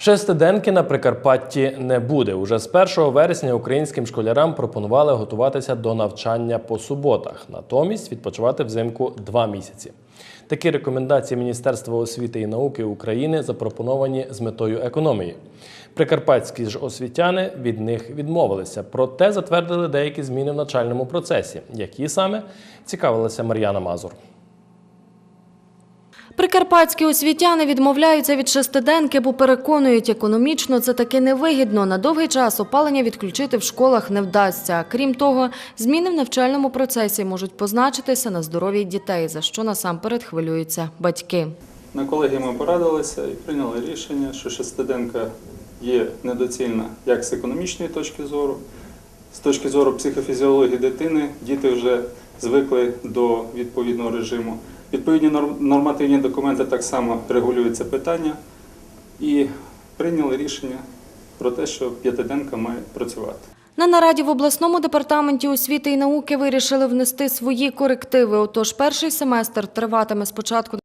Шестиденки на Прикарпатті не буде. Уже з 1 вересня українським школярам пропонували готуватися до навчання по суботах, натомість відпочивати взимку два місяці. Такі рекомендації Міністерства освіти і науки України запропоновані з метою економії. Прикарпатські ж освітяни від них відмовилися, проте затвердили деякі зміни в навчальному процесі. Які саме цікавилася Мар'яна Мазур. Прикарпатські освітяни відмовляються від шестиденки, бо переконують, економічно це таки невигідно. На довгий час опалення відключити в школах не вдасться. Крім того, зміни в навчальному процесі можуть позначитися на здоров'ї дітей, за що насамперед хвилюються батьки. На колегії ми порадилися і прийняли рішення, що шестиденка є недоцільна як з економічної точки зору, з точки зору психофізіології дитини. Діти вже звикли до відповідного режиму. Відповідні норм- нормативні документи так само регулюють це питання і прийняли рішення про те, що п'ятиденка має працювати. На нараді в обласному департаменті освіти і науки вирішили внести свої корективи. Отож, перший семестр триватиме спочатку